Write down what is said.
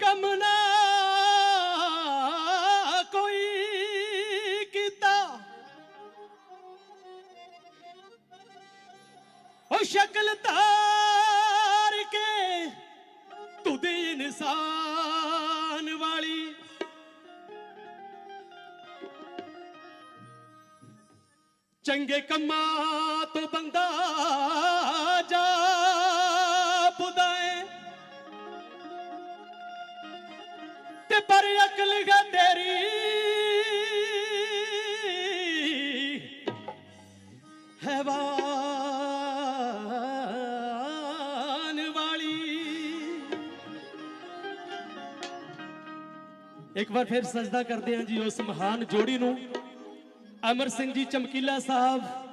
ਕਮਨਾ ਕੋਈ ਕੀਤਾ। ਉਹ ਕੇ ਤੂੰ ਦੇ ਚੰਗੇ ਕੰਮਾਂ ਤੋਂ ਬੰਦਾ ਪਰ ਅਕਲ ਗਾ ਤੇਰੀ। ਹੈਵਾਨ ਵਾਲੀ। ਇੱਕ ਵਾਰ ਫਿਰ ਸਜਦਾ ਕਰਦੇ ਹਾਂ ਜੀ ਉਸ ਮਹਾਨ ਜੋੜੀ ਨੂੰ। ਅਮਰ ਸਿੰਘ ਜੀ ਚਮਕੀਲਾ ਸਾਹਿਬ।